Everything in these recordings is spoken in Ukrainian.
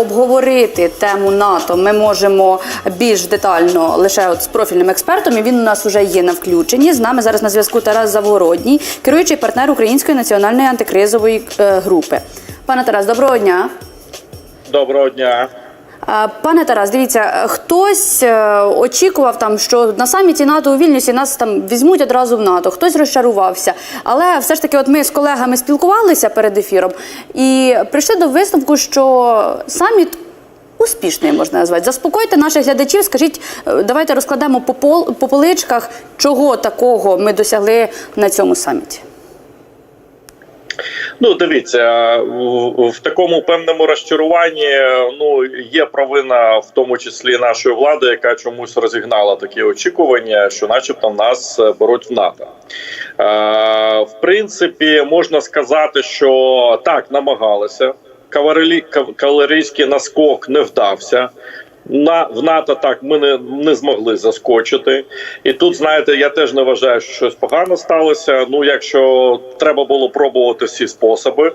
обговорити тему НАТО ми можемо більш детально лише от з профільним експертом. І він у нас вже є на включенні. З нами зараз на зв'язку Тарас Завгородній, керуючий партнер Української національної антикризової е, групи. Пане Тарас, доброго дня. Доброго дня. А, Пане Тарас, дивіться, е, хтось е, очікував там, що на саміті НАТО у Вільнюсі нас там візьмуть одразу в НАТО, хтось розчарувався. Але все ж таки, от ми з колегами спілкувалися перед ефіром і прийшли до висновку, що саміт. Успішний можна назвати. Заспокойте наших глядачів. Скажіть, е, давайте розкладемо по, пол, по поличках, чого такого ми досягли на цьому саміті. Ну, дивіться, в, такому певному розчаруванні ну є провина, в тому числі нашої влади, яка чомусь розігнала такі очікування, що, начебто, нас е, беруть в НАТО. Е, в принципі, можна сказати, що так намагалися. Кавалері, кав- кавалерійський наскок не вдався. На в НАТО так ми не, не змогли заскочити. І тут, знаєте, я теж не вважаю, що щось погано сталося. Ну, якщо треба було пробувати всі способи,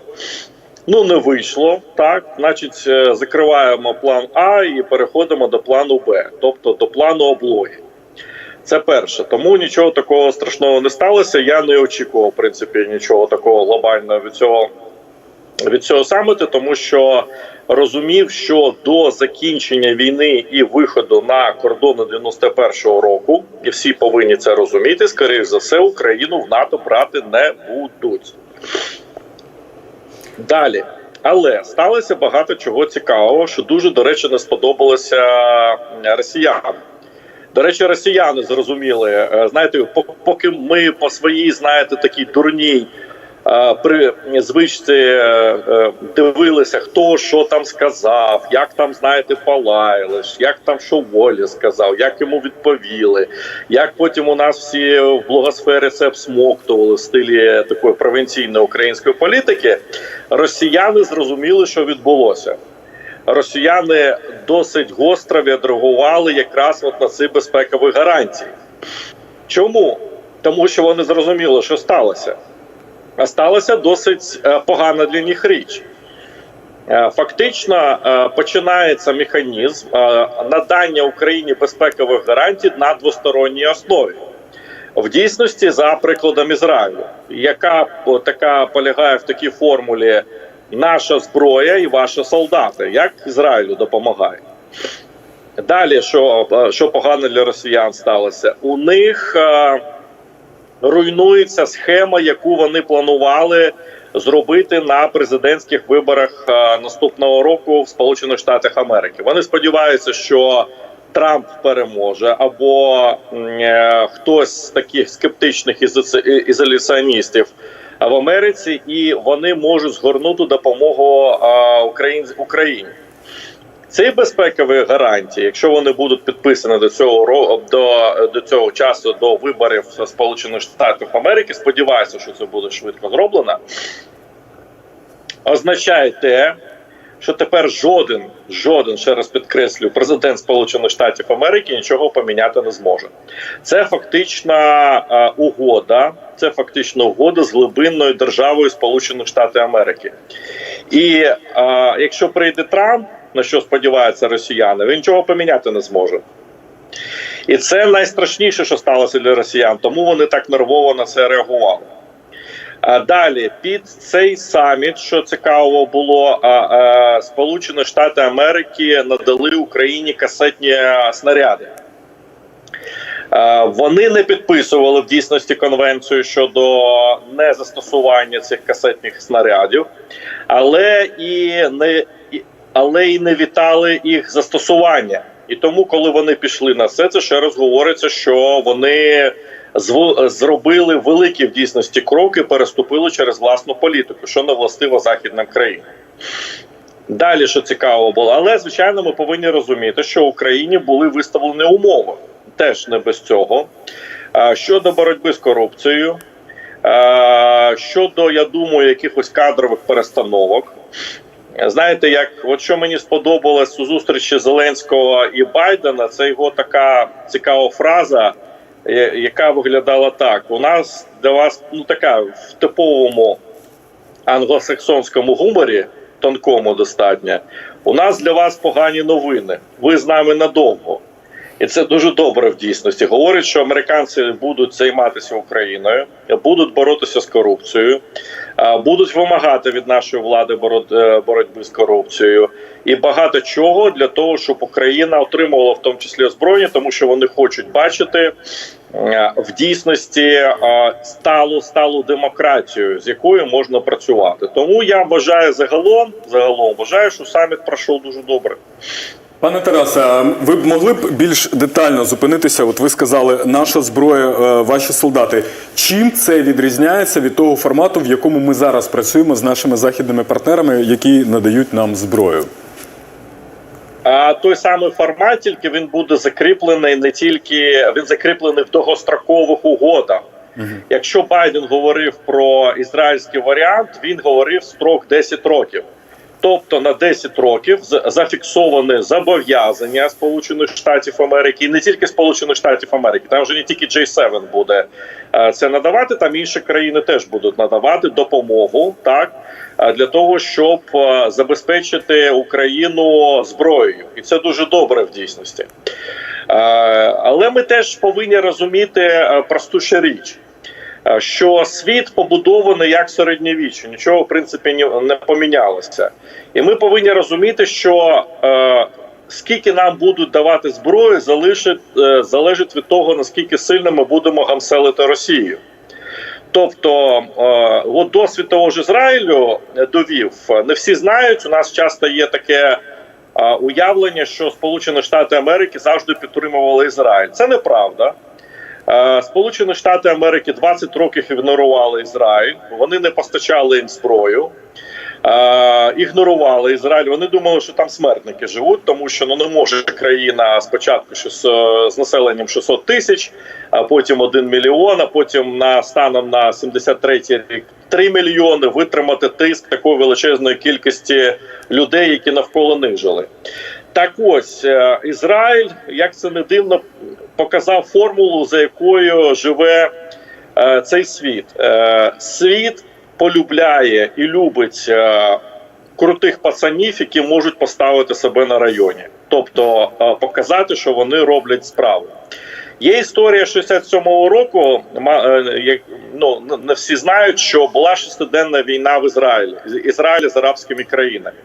ну не вийшло. Так, значить, е, закриваємо план А і переходимо до плану Б, тобто до плану облоги. Це перше, тому нічого такого страшного не сталося. Я не очікував, в принципі, нічого такого глобального від цього від цього саміту, тому що розумів, що до закінчення війни і виходу на кордони 91-го року, і всі повинні це розуміти, скоріш за все, Україну в НАТО брати не будуть. Далі. Але сталося багато чого цікавого, що дуже, до речі, не сподобалося росіянам. До речі, росіяни зрозуміли, е, знаєте, поки ми по своїй, знаєте, такій дурній при звичці е, е, дивилися, хто що там сказав, як там, знаєте, полаялись, як там що волі сказав, як йому відповіли, як потім у нас всі в блогосфері це обсмоктували в стилі такої провінційної української політики. Росіяни зрозуміли, що відбулося. Росіяни досить гостро відреагували якраз от на ці безпекові гарантії. Чому? Тому що вони зрозуміли, що сталося. Сталася досить е, погана для них річ. Е, Фактично е, починається механізм надання Україні безпекових гарантій на двосторонній основі. В дійсності, за прикладом Ізраїлю, яка така полягає в такій формулі наша зброя і ваші солдати, як Ізраїлю допомагає. Далі, що, що погано для росіян сталося, у них руйнується схема, яку вони планували зробити на президентських виборах е, наступного року в Сполучених Штатах Америки. Вони сподіваються, що Трамп переможе, або е, хтось з таких скептичних ізоляціоністів в Америці, і вони можуть згорнути допомогу е, Україні. Ці безпекові гарантії, якщо вони будуть підписані до цього до, до цього часу до виборів Сполучених Штатів Америки, сподіваюся, що це буде швидко зроблено. Означає те, що тепер жоден, жоден, ще раз підкреслюю, президент Сполучених Штатів Америки нічого поміняти не зможе. Це фактична е, угода, це фактично угода з глибинною державою Сполучених Штатів Америки. І е, якщо прийде Трамп, на що сподіваються росіяни, він нічого поміняти не зможе. І це найстрашніше, що сталося для росіян, тому вони так нервово на це реагували. А далі під цей саміт, що цікаво було, а, а, Сполучені Штати Америки надали Україні касетні снаряди. А, Вони не підписували в дійсності конвенцію щодо незастосування цих касетних снарядів, але і не але і не вітали їх застосування. І тому, коли вони пішли на це, це ще раз говориться, що вони зробили великі в дійсності кроки, переступили через власну політику, що не властиво західним країнам. Далі, що цікаво було, але звичайно, ми повинні розуміти, що Україні були виставлені умови, теж не без цього. Щодо боротьби з корупцією, щодо, я думаю, якихось кадрових перестановок. Знаєте, як от що мені сподобалось у зустрічі Зеленського і Байдена, це його така цікава фраза, яка виглядала так: у нас для вас ну така в типовому англосаксонському гуморі, тонкому достатньо. У нас для вас погані новини. Ви з нами надовго. І це дуже добре в дійсності. Говорять, що американці будуть займатися Україною, будуть боротися з корупцією, будуть вимагати від нашої влади е, боротьби з корупцією і багато чого для того, щоб Україна отримувала в тому числі озброєння, тому що вони хочуть бачити е, в дійсності е, сталу сталу демократію, з якою можна працювати. Тому я вважаю загалом, загалом вважаю, що саміт пройшов дуже добре. Пане Тарасе, ви б могли б більш детально зупинитися? От ви сказали, наша зброя, е, ваші солдати. Чим це відрізняється від того формату, в якому ми зараз працюємо з нашими західними партнерами, які надають нам зброю? А той самий формат, тільки він буде закріплений не тільки він закріплений в довгострокових угодах. Якщо Байден говорив про ізраїльський варіант, він говорив строк 10 років. Тобто на 10 років зафіксоване зобов'язання Сполучених Штатів Америки, і не тільки Сполучених Штатів Америки, там вже не тільки J7 буде е, це надавати, там інші країни теж будуть надавати допомогу, так е, для того, щоб е, забезпечити Україну зброєю, і це дуже добре в дійсності. Але ми теж повинні розуміти просту ще річ. Е, Що світ побудований як середньовіччя, нічого в принципі не помінялося, і ми повинні розуміти, що е, скільки нам будуть давати зброї, залишить е, залежить від того наскільки сильно ми будемо гамселити Росію. Тобто, е, от досвід того ж Ізраїлю довів. Не всі знають. У нас часто є таке е, уявлення, що Сполучені Штати Америки завжди підтримували Ізраїль. Це неправда. Е, Сполучені Штати Америки 20 років ігнорували Ізраїль. Вони не постачали їм зброю. Е, ігнорували Ізраїль. Вони думали, що там смертники живуть, тому що ну не може країна спочатку 600, з населенням 600 тисяч, а потім 1 мільйон, а потім на станом на 73-й рік 3 мільйони витримати тиск такої величезної кількості людей, які навколо них жили. Так ось е, Ізраїль, як це не дивно, показав формулу, за якою живе е, цей світ. Е, світ полюбляє і любить е, крутих пацанів, які можуть поставити себе на районі, тобто е, показати, що вони роблять справу. Є історія 67-го року. е, як ну не всі знають, що була шестиденна війна в Ізраїлі Ізраїль з арабськими країнами.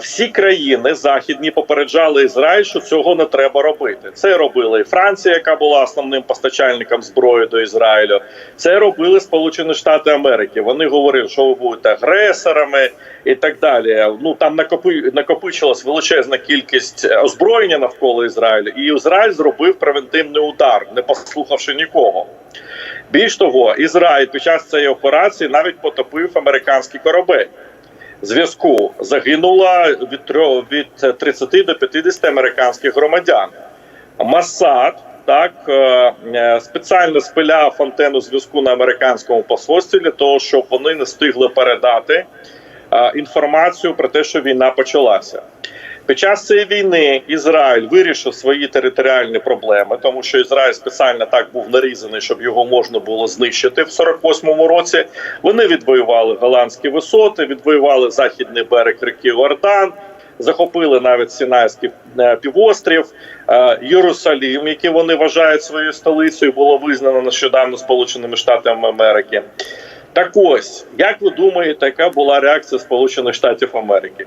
Всі країни західні попереджали Ізраїль, що цього не треба робити. Це робила і Франція, яка була основним постачальником зброї до Ізраїлю. Це робили Сполучені Штати Америки. Вони говорили, що ви будете агресорами і так далі. Ну там накопи накопичилась величезна кількість озброєння навколо Ізраїлю, і Ізраїль зробив превентивний удар, не послухавши нікого. Більш того, Ізраїль під час цієї операції навіть потопив американський корабель. Зв'язку загинуло від трьох від 30 до 50 американських громадян. Масад так е, е, спеціально спиляв антенну зв'язку на американському посольстві для того, щоб вони не встигли передати е, інформацію про те, що війна почалася. Під час цієї війни Ізраїль вирішив свої територіальні проблеми, тому що Ізраїль спеціально так був нарізаний, щоб його можна було знищити в 48-му році. Вони відвоювали голландські висоти, відвоювали західний берег ріки Ордан, захопили навіть Сінайський е, півострів, Е, Єрусалім, який вони вважають своєю столицею, було визнано нещодавно Сполученими Штатами Америки. Так ось, як ви думаєте, яка була реакція Сполучених Штатів Америки?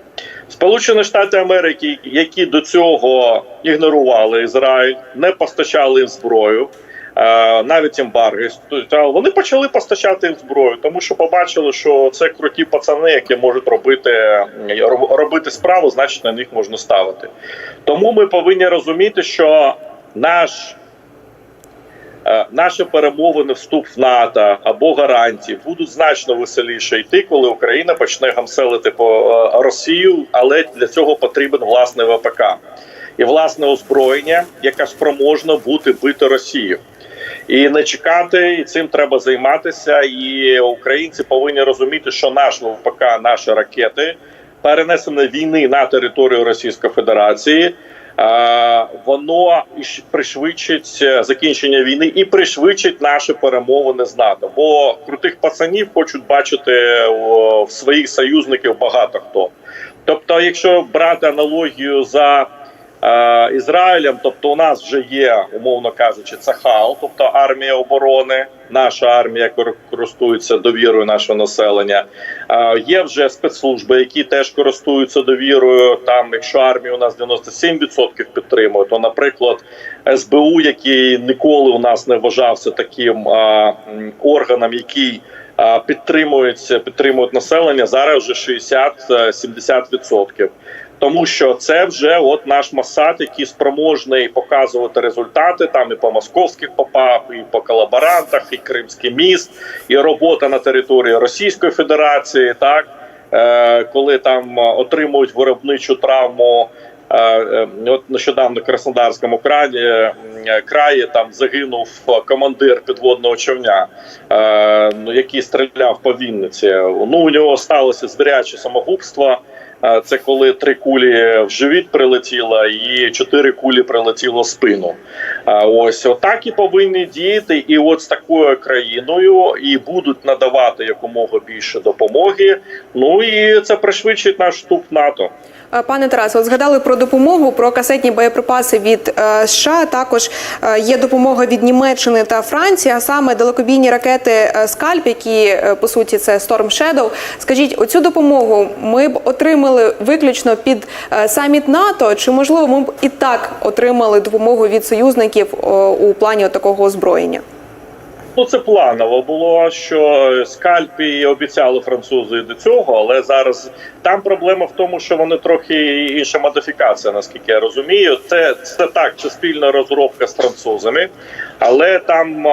Сполучені Штати Америки, які до цього ігнорували Ізраїль, не постачали їм зброю, е, навіть ембарги, вони почали постачати їм зброю, тому що побачили, що це круті пацани, які можуть робити, роб- робити справу, значить на них можна ставити. Тому ми повинні розуміти, що наш Наші перемовини вступ в НАТО або гарантії будуть значно веселіше йти, коли Україна почне гамселити по е, Росію, але для цього потрібен власне ВПК і власне озброєння, яке спроможно бути бити Росію. І не чекати, і цим треба займатися. І українці повинні розуміти, що наш ВПК, наші ракети, перенесення війни на територію Російської Федерації. Е, Воно пришвидшить е, закінчення війни і пришвидшить наші перемовини з НАТО. Бо крутих пацанів хочуть бачити в своїх союзників багато хто. Тобто, якщо брати аналогію за е, Ізраїлем, тобто у нас вже є, умовно кажучи, Цахал, тобто армія оборони, наша армія кор- користується довірою нашого населення. Е, є вже спецслужби, які теж користуються довірою. Там, якщо армія у нас 97% підтримує, то, наприклад, СБУ, який ніколи у нас не вважався таким е, органом, який підтримують, підтримують населення зараз вже 60-70%. Тому що це вже от наш Масад, який спроможний показувати результати там і по московських попах, і по колаборантах, і Кримський міст, і робота на території Російської Федерації, так е, коли там отримують виробничу травму. Е, е, От нещодавно в Краснодарському краї, е, краї там загинув командир підводного човня, ну, який стріляв по Вінниці. Ну у нього сталося звіряче самогубство. Це коли три кулі в живіт прилетіло, і чотири кулі прилетіло в спину. Ось отак і повинні діяти. І от з такою країною і будуть надавати якомога більше допомоги. Ну і це пришвидшить наш вступ НАТО. Е, Пане Тарасе, от згадали про допомогу, про касетні боєприпаси від е, США. Також е, є допомога від Німеччини та Франції, а саме далекобійні ракети Скальп, які по суті це Storm Shadow. Скажіть, оцю допомогу ми б отримали виключно під саміт НАТО, чи можливо ми б і так отримали допомогу від союзників у плані такого озброєння? Ну, це планово було, що скальпі обіцяли французи до цього, але зараз там проблема в тому, що вони трохи інша модифікація, наскільки я розумію. Це, це так, це спільна розробка з французами, але там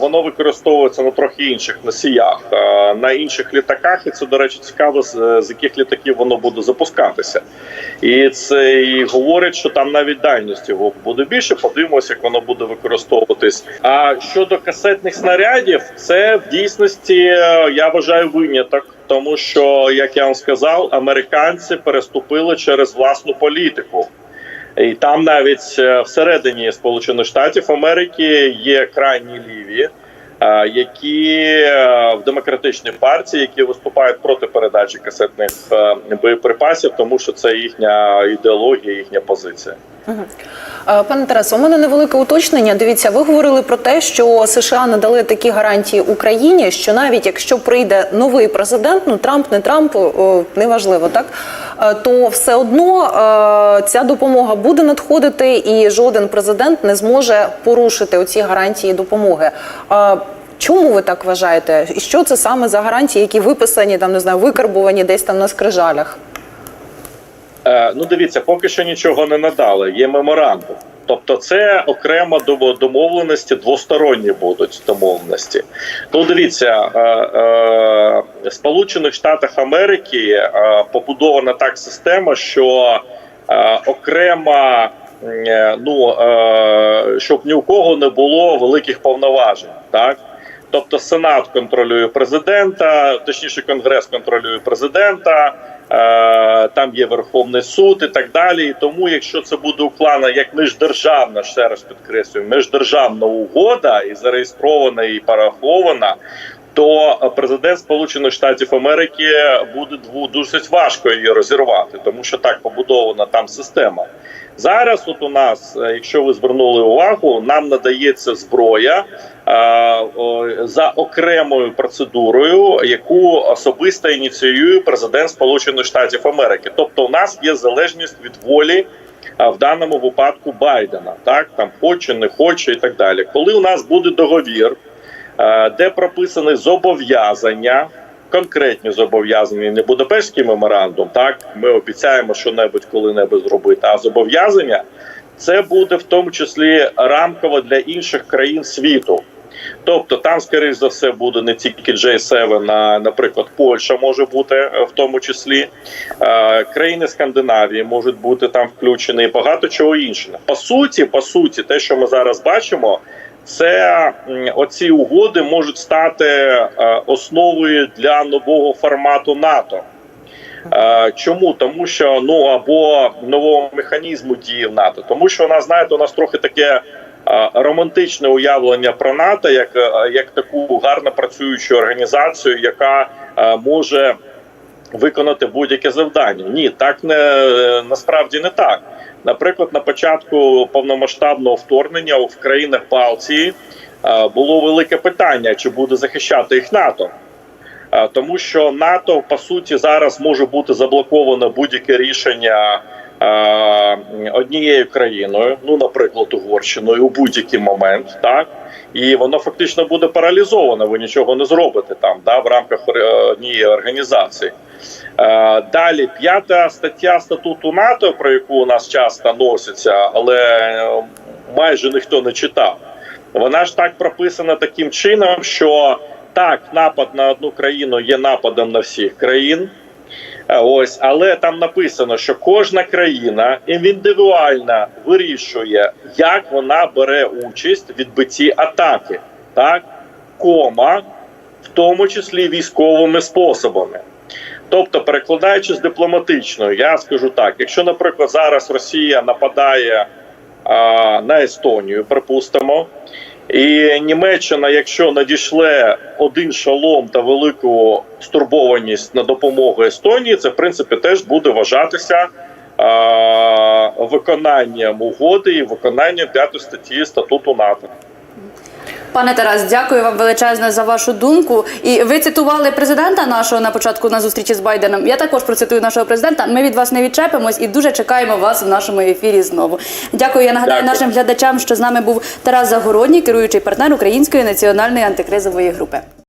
воно використовується на трохи інших носіях, на інших літаках. І це, до речі, цікаво, з, яких літаків воно буде запускатися. І це і говорить, що там навіть дальність його буде більше. Подивимося, як воно буде використовуватись. А щодо касетних снарядів, це в дійсності е, я вважаю виняток, тому що, як я вам сказав, американці переступили через власну політику. І там навіть е, всередині Сполучених Штатів Америки є крайні ліві, е, які е, в демократичній партії, які виступають проти передачі касетних боєприпасів, тому що це їхня ідеологія, їхня позиція. Пане Тарасе, у мене невелике уточнення. Дивіться, ви говорили про те, що США надали такі гарантії Україні, що навіть якщо прийде новий президент, ну Трамп, не Трамп, неважливо, так то все одно е, ця допомога буде надходити, і жоден президент не зможе порушити оці гарантії допомоги. Е, Чому ви так вважаєте? І що це саме за гарантії, які виписані там, не знаю, викарбувані десь там на скрижалях? Е, ну, дивіться, поки що нічого не надали. Є меморандум. Тобто, це окремо домо- домовленості, двосторонні будуть домовленості. Ну, дивіться, е, е, в Сполучених Штатах Америки е, побудована так система, що е, окрема. е, Ну е, щоб ні у кого не було великих повноважень, так тобто Сенат контролює президента, точніше, Конгрес контролює президента. Е, Там є Верховний суд і так далі. І тому, якщо це буде уклана як міждержавна, ще раз підкреслюю, міждержавна угода і зареєстрована і порахована, то президент Сполучених Штатів Америки буде досить важко її розірвати, тому що так побудована там система. Зараз, от у нас, е, якщо ви звернули увагу, нам надається зброя е, за окремою процедурою, яку особисто ініціює президент Сполучених Штатів Америки. Тобто, у нас є залежність від волі. В даному випадку Байдена, так там хоче, не хоче і так далі. Коли у нас буде договір, де прописані зобов'язання, конкретні зобов'язання, не Будапештський меморандум. Так ми обіцяємо що-небудь коли-небудь зробити. А зобов'язання це буде в тому числі рамково для інших країн світу. Тобто там, скоріш за все, буде не тільки J7, а, наприклад, Польща може бути е, в тому числі. Е, країни Скандинавії можуть бути там включені і багато чого іншого. По суті, по суті, те, що ми зараз бачимо, це оці угоди можуть стати е, основою для нового формату НАТО. Е, Чому? Тому що ну або нового механізму дії в НАТО, тому що у нас знаєте, у нас трохи таке е, романтичне уявлення про НАТО, як, як таку гарно працюючу організацію, яка може виконати будь-яке завдання. Ні, так не насправді не так. Наприклад, на початку повномасштабного вторгнення в країнах Балтії е, було велике питання, чи буде захищати їх НАТО. Е, Тому що НАТО по суті зараз може бути заблоковано будь-яке рішення однією країною, ну наприклад, Угорщиною у будь-який момент, так і воно фактично буде паралізовано. Ви нічого не зробите там, да, в рамках е, однієї організації. Е, Далі п'ята стаття статуту НАТО, про яку у нас часто носиться, але е, майже ніхто не читав. Вона ж так прописана таким чином, що так, напад на одну країну є нападом на всіх країн. Е, Ось, але там написано, що кожна країна індивідуально вирішує, як вона бере участь в відбитті атаки, так кома, в тому числі військовими способами. Тобто, перекладаючи з дипломатичною, я скажу так: якщо, наприклад, зараз Росія нападає а, на Естонію, припустимо, і Німеччина, якщо надішле один шалом та велику стурбованість на допомогу Естонії, це в принципі теж буде вважатися е виконанням угоди і виконанням п'ятої статті статуту НАТО. Пане Тарас, дякую вам величезно за вашу думку. І ви цитували президента нашого на початку на зустрічі з Байденом. Я також процитую нашого президента. Ми від вас не відчепимось і дуже чекаємо вас в нашому ефірі знову. Дякую. Я нагадаю Дякую. нашим глядачам, що з нами був Тарас Загородній, керуючий партнер Української національної антикризової групи.